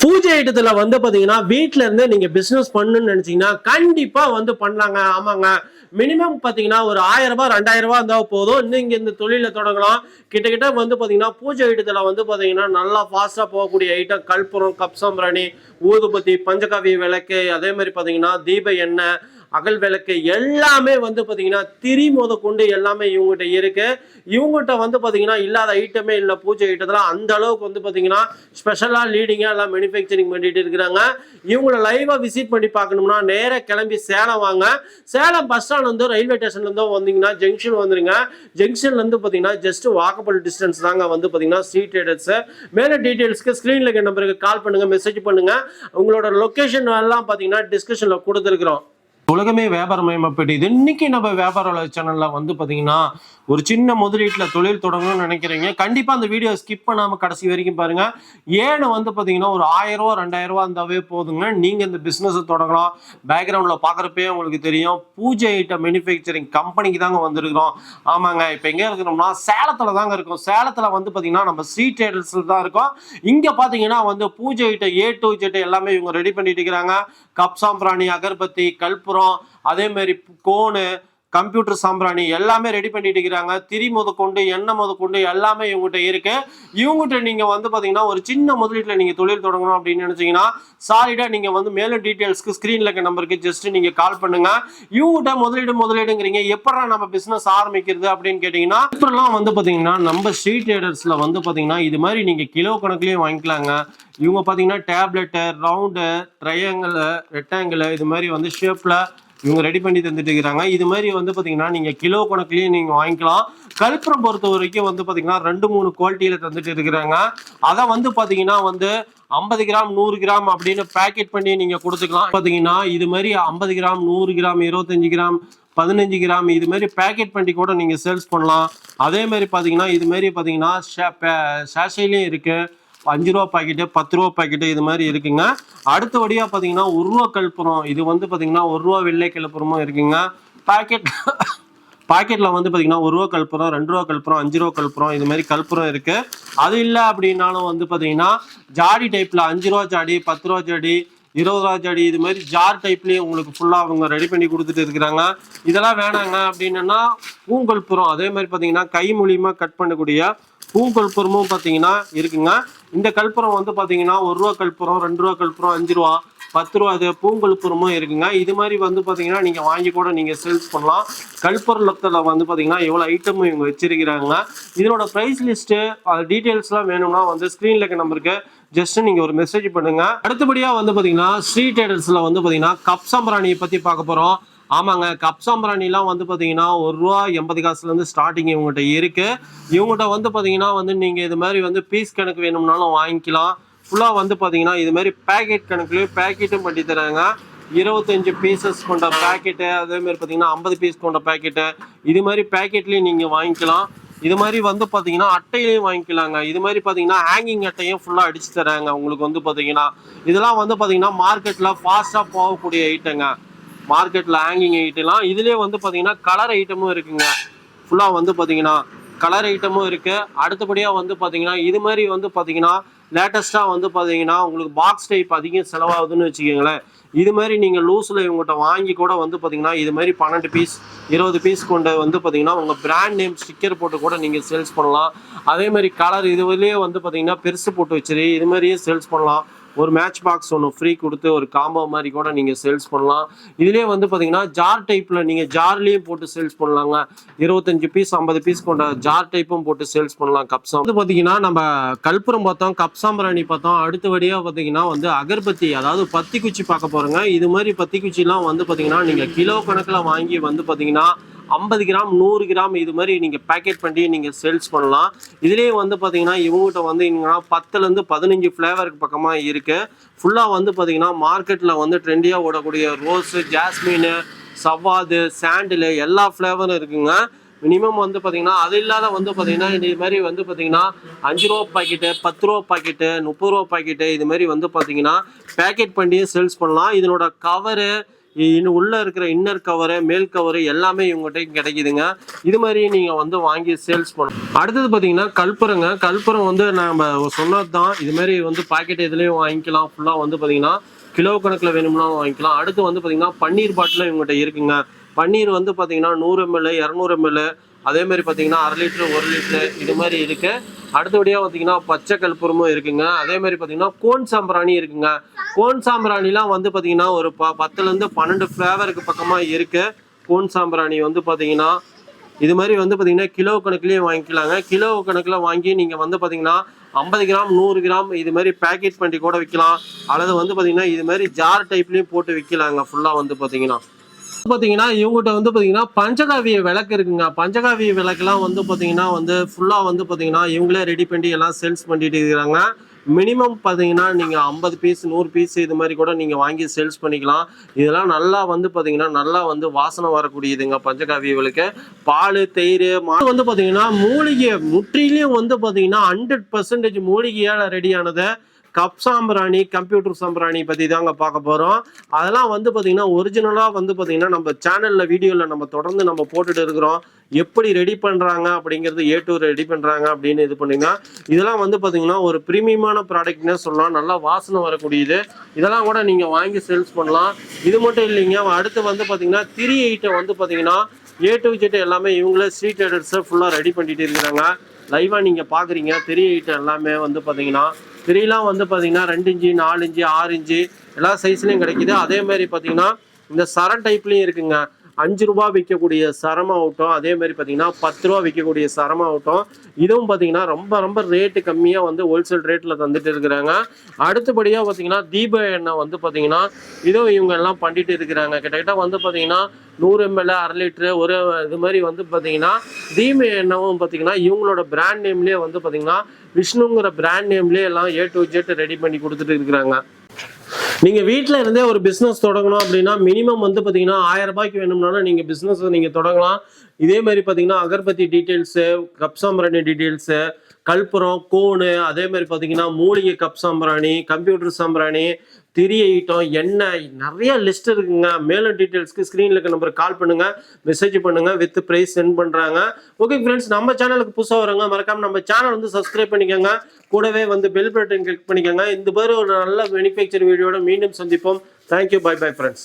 பூஜை இடத்துல வந்து பார்த்தீங்கன்னா வீட்டில இருந்து நீங்க பிசினஸ் பண்ணணும்னு நினைச்சீங்கன்னா கண்டிப்பா வந்து பண்ணலாங்க. ஆமாங்க. மினிமம் பார்த்தீங்கன்னா ஒரு ஆயிரம் ரூபாய் ரெண்டாயிரம் ரூபாய் இருந்தால் போதும். நீங்க இந்த தொழில தொடங்கலாம். கிட்டத்தட்ட வந்து பார்த்தீங்கன்னா பூஜை இடத்துல வந்து பார்த்தீங்கன்னா நல்லா ஃபாஸ்ட்டாக போகக்கூடிய ஐட்டம் கற்பூரம் கப்சம்பிராணி ஊதுபத்தி பஞ்சகாவிய விளக்கு அதே மாதிரி பார்த்தீங்கன்னா தீப எண்ணெய் அகல் விளக்கு எல்லாமே வந்து பார்த்தீங்கன்னா திரி முத கொண்டு எல்லாமே இவங்ககிட்ட இருக்கு. இவங்ககிட்ட வந்து பார்த்தீங்கன்னா இல்லாத ஐட்டமே இல்லை பூஜை ஐட்டத்தில் அந்த அளவுக்கு வந்து பார்த்தீங்கன்னா ஸ்பெஷலாக லீடிங்காக எல்லாம் மேனுஃபேக்சரிங் பண்ணிட்டு இருக்கிறாங்க. இவங்கள லைவாக விசிட் பண்ணி பார்க்கணும்னா நேராக கிளம்பி சேலம் வாங்க. சேலம் பஸ் ஸ்டாண்ட் வந்து ரயில்வே ஸ்டேஷன்லேருந்து வந்தீங்கன்னா ஜங்ஷன் வந்துருங்க. ஜங்ஷன்லேருந்து பார்த்தீங்கன்னா ஜஸ்ட் வாக்கபிள் டிஸ்டன்ஸ் தாங்க வந்து பார்த்தீங்கன்னா சீட் ட்ரேடர்ஸ் மேலே டீட்டெயில்ஸ்க்கு ஸ்க்ரீனில் இருக்க நம்பருக்கு கால் பண்ணுங்கள் மெசேஜ் பண்ணுங்கள் உங்களோட லொக்கேஷன் எல்லாம் பார்த்தீங்கன்னா டிஸ்கஷனில் கொடுத்துருக்குறோம். உலகமே வியாபாரமயமாப்பட்டு இன்னைக்கு நம்ம வியாபார வளர்ச்சி சேனல்ல வந்து பாத்தீங்கன்னா ஒரு சின்ன முதலீட்டுல தொழில் தொடங்கணும்னு நினைக்கிறீங்க. கண்டிப்பா அந்த வீடியோ ஸ்கிப் பண்ணாம கடைசி வரைக்கும் பாருங்க. ஏன்னு வந்து பாத்தீங்கன்னா ஒரு ஆயிரம் ரூபா ரெண்டாயிரம் ரூபா இருந்தாவே போதுங்க. நீங்க இந்த பிசினஸ் தொடங்கலாம். பேக்ரவுண்ட்ல பாக்குறப்பே உங்களுக்கு தெரியும். பூஜை ஐட்டம் மேனுஃபேக்சரிங் கம்பெனிக்கு தாங்க வந்திருக்கிறோம். ஆமாங்க இப்ப எங்க இருக்கிறோம்னா சேலத்துல தாங்க இருக்கும். சேலத்துல வந்து பாத்தீங்கன்னா நம்ம ஸ்ரீ ட்ரேடர்ஸ்ல தான் இருக்கோம். இங்க பாத்தீங்கன்னா வந்து பூஜை ஐட்டம் ஏ டு ஜெட் எல்லாமே இவங்க ரெடி பண்ணிட்டு இருக்கிறாங்க. கப்சாம்பிராணி அகர்பத்தி அகர்பத்தி கற்பூரம் அதே மாதிரி கோனு கம்ப்யூட்டர் சாம்பிராணி எல்லாமே ரெடி பண்ணிட்டு இருக்கிறாங்க. திரி முதற்கொண்டு எண்ணெய் முதற்கொண்டு எல்லாமே இவங்ககிட்ட இருக்கு. இவங்ககிட்ட நீங்க வந்து பாத்தீங்கன்னா ஒரு சின்ன முதலீட்டுல நீங்க தொழில் தொடங்கணும் அப்படின்னு நினைச்சீங்கன்னா சாலிடா நீங்க வந்து மேலும் டீட்டெயில்ஸ்க்கு ஸ்கிரீன்ல இருக்க நம்பருக்கு ஜஸ்ட் நீங்க கால் பண்ணுங்க. இவங்ககிட்ட முதலீடு முதலீடுங்கிறீங்க. எப்படா நம்ம பிசினஸ் ஆரம்பிக்கிறது அப்படின்னு கேட்டீங்கன்னா இப்பெல்லாம் வந்து பாத்தீங்கன்னா நம்ம ஸ்ட்ரீட் ட்ரேடர்ஸ்ல வந்து பாத்தீங்கன்னா இது மாதிரி நீங்க கிலோ கணக்குலயும் வாங்கிக்கலாங்க. இவங்க பார்த்தீங்கன்னா டேப்லெட்டு ரவுண்டு ட்ரையாங்கிள் ரெக்டாங்கிள் இது மாதிரி வந்து ஷேப்பில் இவங்க ரெடி பண்ணி தந்துட்டு இருக்கிறாங்க இது மாதிரி வந்து பார்த்தீங்கன்னா நீங்கள் கிலோ கணக்குலயும் நீங்கள் வாங்கிக்கலாம். கழுப்புறம் பொறுத்த வரைக்கும் வந்து பார்த்தீங்கன்னா ரெண்டு மூணு குவாலிட்டியில் தந்துட்டு இருக்கிறாங்க. அதை வந்து பார்த்தீங்கன்னா வந்து ஐம்பது கிராம் நூறு கிராம் அப்படின்னு பேக்கெட் பண்ணி நீங்கள் கொடுத்துக்கலாம். பார்த்தீங்கன்னா இது மாதிரி ஐம்பது கிராம் நூறு கிராம் இருபத்தஞ்சு கிராம் பதினஞ்சு கிராம் இது மாதிரி பேக்கெட் பண்ணி கூட நீங்கள் சேல்ஸ் பண்ணலாம். அதே மாதிரி பார்த்தீங்கன்னா இது மாதிரி பார்த்தீங்கன்னா ஷாஷையிலையும் இருக்குது அஞ்சு ரூபா பாக்கெட்டு பத்து ரூபா பாக்கெட்டு இது மாதிரி இருக்குங்க. அடுத்தபடியாக பார்த்தீங்கன்னா ஒரு ரூபா கல்புரம். இது வந்து பார்த்தீங்கன்னா ஒரு ரூபா வெள்ளை கல்புரமும் இருக்குங்க. பாக்கெட் பாக்கெட்டில் வந்து பார்த்தீங்கன்னா ஒரு ரூபா கல்புரம் ரெண்டு ரூபா கல்புரம் அஞ்சு ரூபா கல்புரம் இது மாதிரி கல்புரம் இருக்கு. அது இல்லை அப்படின்னாலும் வந்து பார்த்தீங்கன்னா ஜாடி டைப்பில் அஞ்சு ரூபா ஜாடி பத்து ரூபா ஜாடி இருபது ரூபா ஜாடி இது மாதிரி ஜார் டைப்லேயே உங்களுக்கு ஃபுல்லாக அவங்க ரெடி பண்ணி கொடுத்துட்டு இருக்கிறாங்க. இதெல்லாம் வேணாங்க அப்படின்னா பூங்கல்புரம். அதே மாதிரி பார்த்தீங்கன்னா கை மூலியமாக கட் பண்ணக்கூடிய பூங்கல்புரமும் பார்த்தீங்கன்னா இருக்குங்க. இந்த கற்பூரம் வந்து பார்த்தீங்கன்னா ஒரு ரூபா கற்பூரம் ரெண்டு ரூபா கற்பூரம் அஞ்சு ரூபா பத்து ரூபா அது பூங்கல்புரமும் இருக்குங்க. இது மாதிரி வந்து பார்த்தீங்கன்னா நீங்கள் வாங்கி கூட நீங்கள் சேல்ஸ் பண்ணலாம். கல்பொருளத்தில் வந்து பார்த்தீங்கன்னா எவ்வளோ ஐட்டமும் இவங்க வச்சிருக்கிறாங்க. இதனோட ப்ரைஸ் லிஸ்ட்டு டீட்டெயில்ஸ்லாம் வேணும்னா வந்து ஸ்க்ரீனில் இருக்க நம்பருக்கு ஜஸ்ட் நீங்கள் ஒரு மெசேஜ் பண்ணுங்கள் அடுத்தபடியாக வந்து பார்த்தீங்கன்னா ஸ்ட்ரீட் ட்ரேடர்ஸில் வந்து பார்த்தீங்கன்னா கப் சாம்பிராணியை பற்றி பார்க்க போகிறோம் ஆமாங்க கப் சாம்பிராணிலாம் வந்து பார்த்தீங்கன்னா ஒரு ரூபா எண்பது காசுலேருந்து ஸ்டார்டிங் இவங்ககிட்ட இருக்கு. இவங்ககிட்ட வந்து பார்த்தீங்கன்னா வந்து நீங்கள் இது மாதிரி வந்து பீஸ் கணக்கு வேணும்னாலும் வாங்கிக்கலாம். ஃபுல்லாக வந்து பார்த்தீங்கன்னா இது மாதிரி பேக்கெட் கணக்குலேயும் பேக்கெட்டும் பண்ணி தராங்க. இருபத்தஞ்சு பீசஸ் கொண்ட பேக்கெட்டு அதேமாதிரி பார்த்தீங்கன்னா ஐம்பது பீஸ் கொண்ட பேக்கெட்டு இது மாதிரி பேக்கெட்லேயும் நீங்கள் வாங்கிக்கலாம். இது மாதிரி வந்து பார்த்தீங்கன்னா அட்டையிலையும் வாங்கிக்கலாங்க. இது மாதிரி பார்த்தீங்கன்னா ஹேங்கிங் அட்டையும் ஃபுல்லாக அடிச்சு தராங்க. உங்களுக்கு வந்து பார்த்தீங்கன்னா இதெல்லாம் வந்து பார்த்தீங்கன்னா மார்க்கெட்டில் ஃபாஸ்ட்டாக போகக்கூடிய ஐட்டங்க மார்க்கெட்டில் ஹேங்கிங் ஐட்டம்லாம் இதுலேயே வந்து பார்த்தீங்கன்னா கலர் ஐட்டமும் இருக்குங்க. ஃபுல்லாக வந்து பார்த்தீங்கன்னா கலர் ஐட்டமும் இருக்குது அடுத்தபடியாக வந்து பார்த்தீங்கன்னா இது மாதிரி வந்து பார்த்தீங்கன்னா லேட்டஸ்ட்டாக வந்து பார்த்தீங்கன்னா உங்களுக்கு பாக்ஸ் டைப் அதிகம் செலவாகுதுன்னு வச்சுக்கோங்களேன். இது மாதிரி நீங்கள் லூஸில் இவங்ககிட்ட வாங்கி கூட வந்து பார்த்தீங்கன்னா இது மாதிரி பன்னெண்டு பீஸ் இருபது பீஸ் கொண்ட வந்து பார்த்தீங்கன்னா உங்கள் பிராண்ட் நேம் ஸ்டிக்கர் போட்டு கூட நீங்கள் சேல்ஸ் பண்ணலாம். அதே மாதிரி கலர் இதுலேயே வந்து பார்த்தீங்கன்னா பெருசு போட்டு வச்சிரு இது மாதிரியே சேல்ஸ் பண்ணலாம். ஒரு மேட்ச் பாக்ஸ் ஒன்று ஃப்ரீ கொடுத்து ஒரு காம்போ மாதிரி கூட நீங்கள் சேல்ஸ் பண்ணலாம். இதுலேயே வந்து பார்த்தீங்கன்னா ஜார் டைப்பில் நீங்கள் ஜார்லேயும் போட்டு சேல்ஸ் பண்ணலாங்க. இருபத்தஞ்சு பீஸ் ஐம்பது பீஸ் கொண்ட ஜார் டைப்பும் போட்டு சேல்ஸ் பண்ணலாம் கப்ஸாம் வந்து பார்த்தீங்கன்னா நம்ம கல்புரம் பார்த்தோம் கப்சாம்பராணி பார்த்தோம். அடுத்தபடியாக பார்த்தீங்கன்னா வந்து அகர்பத்தி அதாவது பத்தி குச்சி பார்க்க போகிறோங்க இது மாதிரி பத்தி குச்சிலாம் வந்து பார்த்தீங்கன்னா நீங்கள் கிலோ கணக்கில் வாங்கி வந்து பார்த்தீங்கன்னா ஐம்பது கிராம் நூறு கிராம் இது மாதிரி நீங்கள் பேக்கெட் பண்ணி நீங்கள் சேல்ஸ் பண்ணலாம். இதுலேயே வந்து பார்த்தீங்கன்னா இவங்ககிட்ட வந்து என்னன்னா பத்துலேருந்து பதினஞ்சு ஃப்ளேவருக்கு பக்கமாக இருக்குது ஃபுல்லாக வந்து பார்த்தீங்கன்னா மார்க்கெட்டில் வந்து ட்ரெண்டியாக ஓடக்கூடிய ரோஸு ஜாஸ்மீனு சவ்வாது சாண்டில் எல்லா ஃப்ளேவரும் இருக்குங்க. மினிமம் வந்து பார்த்தீங்கன்னா அது இல்லாத வந்து பார்த்தீங்கன்னா இது மாதிரி வந்து பார்த்தீங்கன்னா அஞ்சு ரூபா பாக்கெட்டு பத்து ரூபா பாக்கெட்டு முப்பது ரூபா பாக்கெட்டு இது மாதிரி வந்து பார்த்தீங்கன்னா பேக்கெட் பண்ணி சேல்ஸ் பண்ணலாம். இதனோட கவரு இன்னும் உள்ளே இருக்கிற இன்னர் கவரு மேல் கவரு எல்லாமே இவங்ககிட்ட கிடைக்குதுங்க. இது மாதிரி நீங்கள் வந்து வாங்கி சேல்ஸ் பண்ணணும் அடுத்தது பார்த்தீங்கன்னா கல்புரங்க. கல்புரம் வந்து நம்ம சொன்னது தான் இது மாதிரி வந்து பாக்கெட் இதுலேயும் வாங்கிக்கலாம். ஃபுல்லாக வந்து பார்த்தீங்கன்னா கிலோ கணக்கில் வேணும்னா வாங்கிக்கலாம். அடுத்து வந்து பார்த்தீங்கன்னா பன்னீர் பாட்டிலும் இவங்ககிட்ட இருக்குங்க. பன்னீர் வந்து பார்த்தீங்கன்னா நூறு எம்எல் இரநூறு எம்எல் அதே மாதிரி பார்த்தீங்கன்னா அரை லிட்டர் ஒரு லிட்டர் இது மாதிரி இருக்கு. அடுத்தபடியாக பார்த்தீங்கன்னா பச்சை கற்பூரமும் இருக்குங்க. அதே மாதிரி பார்த்தீங்கன்னா கோன் சாம்பிராணி இருக்குங்க. கோன் சாம்பிராணிலாம் வந்து பார்த்தீங்கன்னா ஒரு ப பத்துலேருந்து பன்னெண்டு ஃப்ளேவருக்கு பக்கமாக இருக்கு. கோன் சாம்பிராணி வந்து பார்த்தீங்கன்னா இது மாதிரி வந்து பார்த்தீங்கன்னா கிலோ கணக்குலேயே வாங்கிக்கலாங்க. கிலோ கணக்கில் வாங்கி நீங்கள் வந்து பார்த்தீங்கன்னா ஐம்பது கிராம் நூறு கிராம் இது மாதிரி பேக்கெட் பண்ணி கூட விற்கலாம் அல்லது வந்து பார்த்தீங்கன்னா இது மாதிரி ஜார் டைப்லேயும் போட்டு விற்கலாங்க ஃபுல்லாக வந்து பார்த்தீங்கன்னா பாத்தீங்கன்னா இவங்ககிட்ட வந்து பாத்தீங்கன்னா பஞ்சகாவிய விளக்கு இருக்குங்க. பஞ்சகாவிய விளக்குலாம் வந்து பாத்தீங்கன்னா வந்து ஃபுல்லா வந்து பாத்தீங்கன்னா இவங்களே ரெடி பண்ணி எல்லாம் சேல்ஸ் பண்ணிட்டு இருக்கிறாங்க. மினிமம் பார்த்தீங்கன்னா நீங்கள் ஐம்பது பீஸ் நூறு பீஸ் இது மாதிரி கூட நீங்கள் வாங்கி சேல்ஸ் பண்ணிக்கலாம். இதெல்லாம் நல்லா வந்து பார்த்தீங்கன்னா நல்லா வந்து வாசனை வரக்கூடியதுங்க பஞ்சகாவிய விளக்கு. பால் தயிர் மாடு வந்து பார்த்தீங்கன்னா மூலிகை முற்றிலையும் வந்து பார்த்தீங்கன்னா ஹண்ட்ரட் பர்சன்டேஜ் மூலிகையால் ரெடியானதை கப் சாம்பிராணி கம்ப்யூட்டர் சாம்பிராணி பற்றி தாங்க பார்க்க போகிறோம் அதெல்லாம் வந்து பார்த்திங்கன்னா ஒரிஜினலாக வந்து பார்த்திங்கன்னா நம்ம சேனலில் வீடியோவில் நம்ம தொடர்ந்து நம்ம போட்டுட்டு இருக்கிறோம். எப்படி ரெடி பண்ணுறாங்க அப்படிங்கிறது ஏ டூ ரெடி பண்ணுறாங்க அப்படின்னு இது பண்ணுங்க இதெல்லாம் வந்து பார்த்திங்கன்னா ஒரு ப்ரீமியமான ப்ராடக்ட்னே சொல்லலாம். நல்லா வாசனை வரக்கூடியது. இதெல்லாம் கூட நீங்கள் வாங்கி சேல்ஸ் பண்ணலாம். இது மட்டும் இல்லைங்க அடுத்து வந்து பார்த்திங்கன்னா திரி ஐட்டம் வந்து பார்த்திங்கன்னா ஏ டு ஜெட் எல்லாமே இவங்களே ஸ்ட்ரீட் ரைடர்ஸை ஃபுல்லாக ரெடி பண்ணிட்டு இருக்கிறாங்க. லைவாக நீங்கள் பார்க்குறீங்க திரி ஐட்டம் எல்லாமே வந்து பார்த்திங்கன்னா திரிலாம் வந்து பார்த்தீங்கன்னா ரெண்டு இன்ச்சு நாலு இன்ச்சு ஆறு இன்ச்சு எல்லா சைஸ்லையும் கிடைக்குது. அதே மாதிரி பார்த்தீங்கன்னா இந்த சரம் டைப்லையும் இருக்குங்க. அஞ்சு ரூபா விற்கக்கூடிய சரம் ஆகட்டும் அதே மாதிரி பார்த்தீங்கன்னா பத்து ரூபா விற்கக்கூடிய சரம் ஆகட்டும் இதுவும் பார்த்தீங்கன்னா ரொம்ப ரொம்ப ரேட்டு கம்மியாக வந்து ஹோல்சேல் ரேட்டில் தந்துட்டு இருக்கிறாங்க. அடுத்தபடியாக பார்த்தீங்கன்னா தீப எண்ணெய் வந்து பார்த்தீங்கன்னா இதுவும் இவங்க எல்லாம் பண்ணிட்டு இருக்கிறாங்க. கிட்டத்தட்ட வந்து பார்த்தீங்கன்னா நூறு எம்எல் அரை லிட்டரு ஒரு இது மாதிரி வந்து பார்த்தீங்கன்னா தீப எண்ணெயும் பார்த்தீங்கன்னா இவங்களோட பிராண்ட் நேம்லேயே வந்து பார்த்தீங்கன்னா விஷ்ணுங்கிற பிராண்ட் நேம்லேயே எல்லாம் ஏ டு ஜெட் ரெடி பண்ணி கொடுத்துட்டு இருக்கிறாங்க. நீங்க வீட்டில இருந்தே ஒரு பிசினஸ் தொடங்கணும் அப்படின்னா மினிமம் வந்து பாத்தீங்கன்னா ஆயிரம் ரூபாய்க்கு வேணும்னாலும் நீங்க பிசினஸ் நீங்க தொடங்கலாம். இதே மாதிரி பாத்தீங்கன்னா அகர்பத்தி டீடைல்ஸு கப் சாம்பிராணி டீட்டெயில்ஸு கற்பூரம் கோனு அதே மாதிரி பாத்தீங்கன்னா மூலிகை கப் சாம்பிராணி கம்ப்யூட்டர் சாம்பிராணி திரி ஐட்டம் என்ன நிறைய லிஸ்ட் இருக்குங்க. மேலும் டீட்டெயில்ஸ்க்கு ஸ்க்ரீனில் இருக்க நம்பருக்கு கால் பண்ணுங்க. மெசேஜ் பண்ணுங்க. வித் ப்ரைஸ் சென்ட் பண்ணுறாங்க ஓகே ஃப்ரெண்ட்ஸ் நம்ம சேனலுக்கு புதுசாக வருங்க மறக்காம நம்ம சேனல் வந்து சப்ஸ்கிரைப் பண்ணிக்கோங்க. கூடவே வந்து பெல் பட்டன் கிளிக் பண்ணிக்கோங்க. இந்த மாதிரி ஒரு நல்ல மேனுஃபேக்சர் வீடியோட மீண்டும் சந்திப்போம். Thank you bye bye friends